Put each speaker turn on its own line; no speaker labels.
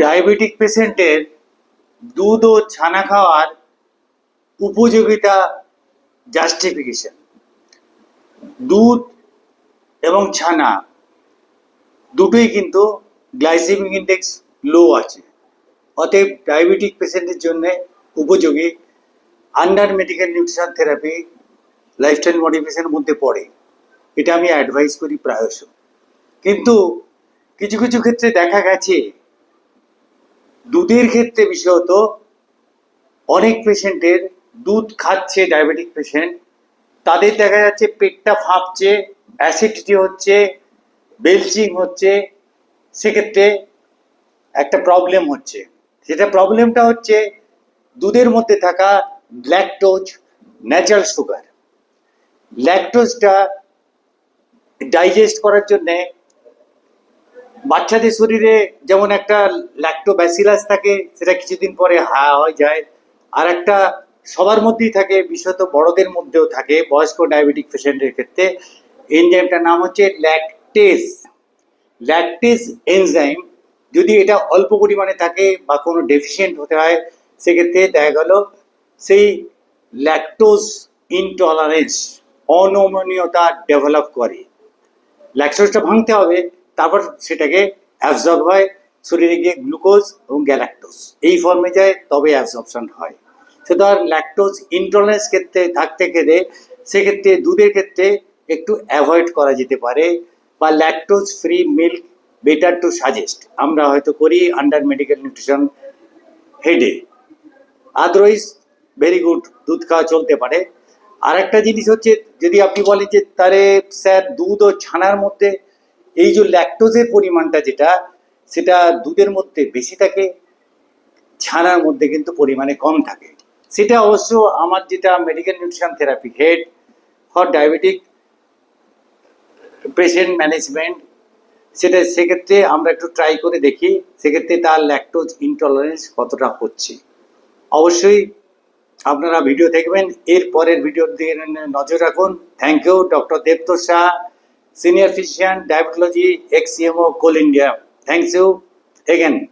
Diabetic পেশেন্টের দুধ ও ছানা খাওয়ার উপযোগিতা জাস্টিফিকেশন দুধ এবং ছানা দুটোই কিন্তু গ্লাইসেমিক ইন্ডেক্স লো আছে। অতএব ডায়াবেটিক পেশেন্টের জন্য উপযোগী under medical nutrition therapy lifestyle মডিফিকেশনের মধ্যে পড়ে। এটা আমি অ্যাডভাইস করি প্রায়শ। কিন্তু কিছু কিছু ক্ষেত্রে দেখা গেছে দুধের ক্ষেত্রে বিশেষত অনেক পেশেন্টের দুধ খাচ্ছে ডায়াবেটিক পেশেন্ট তাদের দেখা যাচ্ছে পেটটা ফাঁপছে অ্যাসিডিটি হচ্ছে বেলচিং হচ্ছে। সেক্ষেত্রে একটা প্রবলেম হচ্ছে। সেটা প্রবলেমটা হচ্ছে দুধের মধ্যে থাকা ল্যাকটোজ ন্যাচারাল সুগার ল্যাকটোজটা ডাইজেস্ট করার জন্যে বাচ্চাদের শরীরে যেমন একটা ল্যাক্টোব্যাসিলাস থাকে, সেটা কিছুদিন পরে হা হয়ে যায়। আর একটা সবার মধ্যেই থাকে, বিশেষত বড়দের মধ্যেও থাকে, বয়স্ক ডায়াবেটিক পেশেন্টের ক্ষেত্রে। এনজাইমটার নাম হচ্ছে ল্যাকটেস ল্যাকটেস এনজাইম যদি এটা অল্প পরিমাণে থাকে বা কোনো ডেফিসিয়েন্ট হতে হয়, সেক্ষেত্রে দেখা গেল সেই ল্যাকটোজ ইনটলারেন্স অনমনীয়তা ডেভেলপ করে। ল্যাকটোজটা ভাঙতে হবে তারপর সেটাকে অ্যাবজর্ব হয় শরীরে গিয়ে গ্লুকোজ এবং গ্যালাক্টোজ এই ফর্মে যায়, তবে অ্যাবজর্পশন হয়। সুতরাং ল্যাকটোজ ইনটলারেন্স ক্ষেত্রে থাকতে গেলে সেক্ষেত্রে দুধের ক্ষেত্রে একটু অ্যাভয়েড করা যেতে পারে বা lactose free milk better to suggest আমরা হয়তো করি আন্ডার মেডিকেল নিউট্রিশন হেডে আদারওয়াইজ ভেরি গুড দুধ খাওয়া চলতে পারে। আর একটা জিনিস হচ্ছে, যদি আপনি বলেন যে তারে, স্যার, দুধ ও ছানার মধ্যে এই যে ল্যাকটোজের পরিমাণটা যেটা, সেটা দুধের মধ্যে বেশি থাকে, ছানার মধ্যে কিন্তু পরিমাণে কম থাকে। সেটা অবশ্য আমার যেটা medical nutrition therapy head for diabetic patient management সেটা সেক্ষেত্রে আমরা একটু ট্রাই করে দেখি, সেক্ষেত্রে তার ল্যাকটোজ ইনটলারেন্স কতটা হচ্ছে। অবশ্যই আপনারা ভিডিও দেখবেন এর পরের ভিডিওর দিকে নজর রাখুন। Thank you doctor Debatosh Shah senior physician, diabetology, ex-CMO, Coal India. Thanks you again.